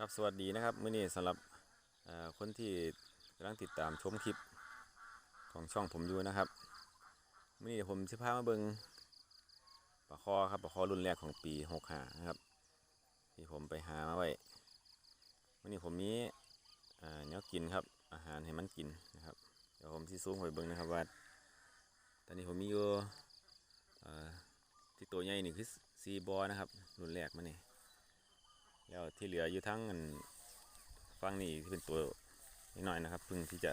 ครับสวัสดีนะครับมื้อนี้สำหรับคนที่กำลังติดตามชมคลิปของช่องผมอยู่นะครับมื้อนี้ผมสิพามาเบิงปลาคอครับปลาคอรุ่นแรกของปี65นะครับ ที่ผมไปหามาไว้มื้อนี้ผมมีเอ่อกินครับ อาหารให้มันกินนะครับ เดี๋ยวผมสิซูมให้เบิงนะครับว่าตอนนี้ผมมีอยู่ที่ตัวใหญ่นี่คือซีบอนะครับ รุ่นแรกมานี่ แล้วที่เหลืออยู่ทั้งฟังนี่ที่เป็นตัวน้อยๆนะครับเพิ่งที่จะ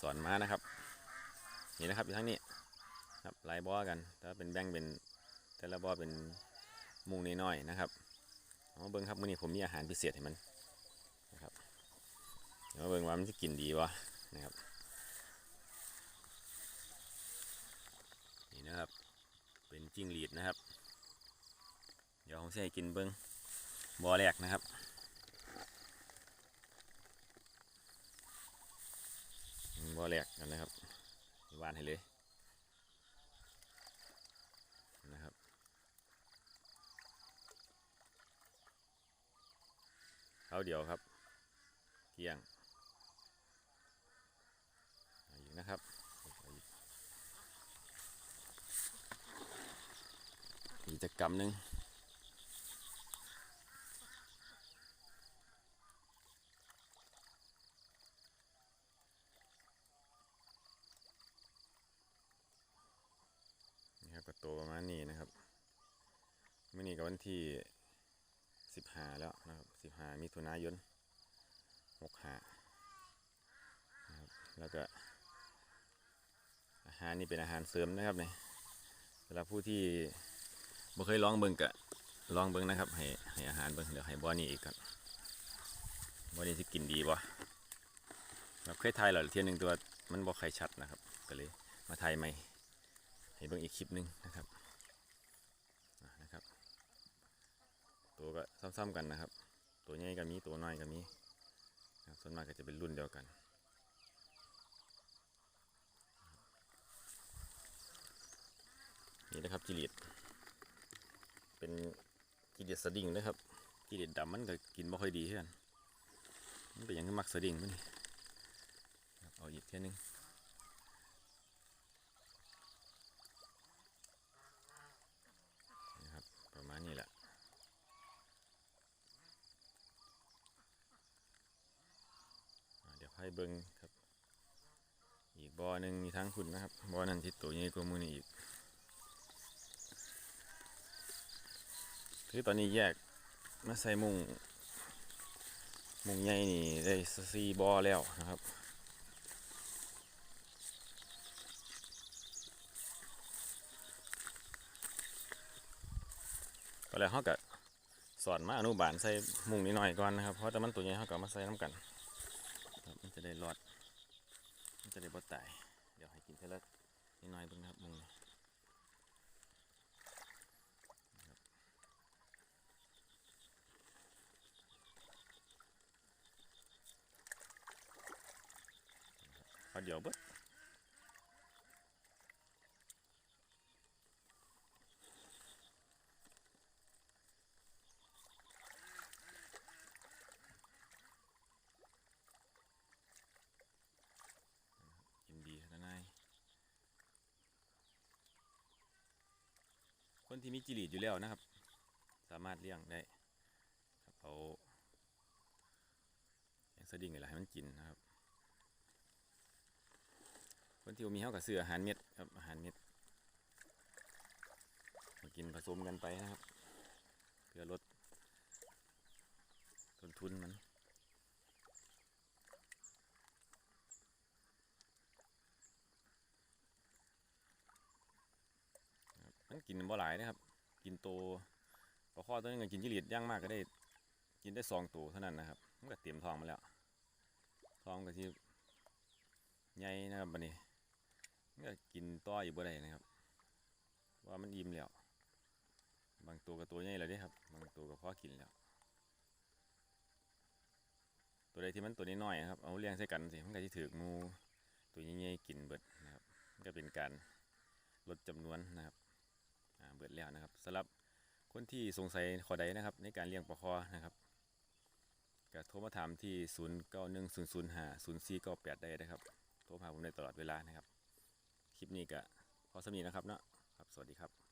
สอนมานะครับ นี่นะครับอยู่ทั้งนี้ครับหลายบอกันแต่ว่าเป็นแบ่งเป็นแต่ละบอเป็นมุงน้อยๆนะครับเอาเบิ้งครับมื้อนี้ผมมีอาหารพิเศษให้มันนะครับเดี๋ยวมาเบิ้งว่ามันจะกินดีวะนะครับนี่นะครับ เป็นจิ้งหรีดนะครับ ดี๋ยวผมจะให้กินเบิ้งบ่อแรกนะครับบ่อแรกกันนะครับวานให้เลยนะครับเขาเดียวครับเกี่ยงอีกนะครับเอาอีกกิจกรรมหนึ่ง นี่ครับก็โตประมาณนี้นะครับมื่อนี้ก็วันที่สิบหาแล้วนะครับสิบหามิถุนายนหกห้านะครับแล้วก็อาหารนี่เป็นอาหารเสริมนะครับเนี่ยเวลาผู้ที่บ่เคยลองเบิ่งก็ลองเบิ่งนะครับ ให้ให้อาหารเบิ่งเดี๋ยวให้บ่อนี่อีกครับบ่อนี่สิกินดีบ่ครับเคยทายแล้วเทียนหนึ่งตัวมันบ่ใครชัดนะครับ ก็เลยมาทายใหม่ ให้เบิ่งอีกคลิปหนึ่งนะครับนะครับ ตัวก็ซ้ำๆกันนะครับ ตัวใหญ่ก็มีตัวน้อยก็มีส่วนมากก็จะเป็นรุ่นเดียวกันนี่นะครับจิริดเป็นจิริดสดิ้งนะครับจิริดดำมันก็กินไม่ค่อยดีเท่ากันมันเป็นอย่างที่มักสดิ้งมั้นี่เอาอีกเท่านึง นะครับประมาณนี้แหละอ่า เบิงครับ อีกบอหนึ่งมีทั้งคุณนะครับบอนั้นที่ตัวใหญ่กว่ามือนี่อีกคือตอนนี้แยกมาใส่มุงมุงใหญ่นี่ได้สี่บอแล้วนะครับก็แล้วเขาก็สอนมาอนุบาลใส่มุงนิดหน่อยก่อนนะครับ เพราะแต่มันตัวใหญ่เขาก็มาใส่น้ำกัน จะได้รอด มันจะได้บ่ตาย เดี๋ยวให้กินเท่าละนิดหน่อยเบิ่งนะครับมึงนี่นะครับพอเดี๋ยวเบิด กินดีครับนาย คนที่มีจิริตอยู่แล้วนะครับ สามารถเลี้ยงได้ครับเอาองสดิ้งนี่แหละให้มันกินนะครับ คนที่มีเขากับเสืออาหารเม็ดครับอาหารเม็ดมากินผสมกันไปนะครับ เพื่อลดต้นทุนมัน กินบ่หลายนะครับ กินโตปลาข้อตัวนึงก็กินจิริดย่างมากก็ได้ กินได้สองตัวเท่านั้นนะครับมันก็เตรียมทองมาแล้วทองก็ที่ใหญ่นะครับบัดนี้มันก็กินต่ออยู่บ่ได้นะครับ ว่ามันอิ่มแล้วบางตัวก็ตัวใหญ่แล้วเด้ครับ บางตัวก็พอกินแล้ว ตัวใดที่มันตัวน้อยนะครับ เอาเลี้ยงใส่กันสิ มันก็จะถืองูตัวใหญ่ๆกินเบิดนะครับ ก็เป็นการลดจำนวนนะครับ เบิดแล้วนะครับสำหรับคนที่สงสัยขอใดนะครับ ในการเลี้ยงปลาคอนะครับก็โทรมาถามที่ 0 9 1 0 0 5 0 4 9 8 ได้นะครับ โทรหาผมได้ตลอดเวลานะครับ คลิปนี้ก็พอสมีนะครับเนาะครับ สวัสดีครับ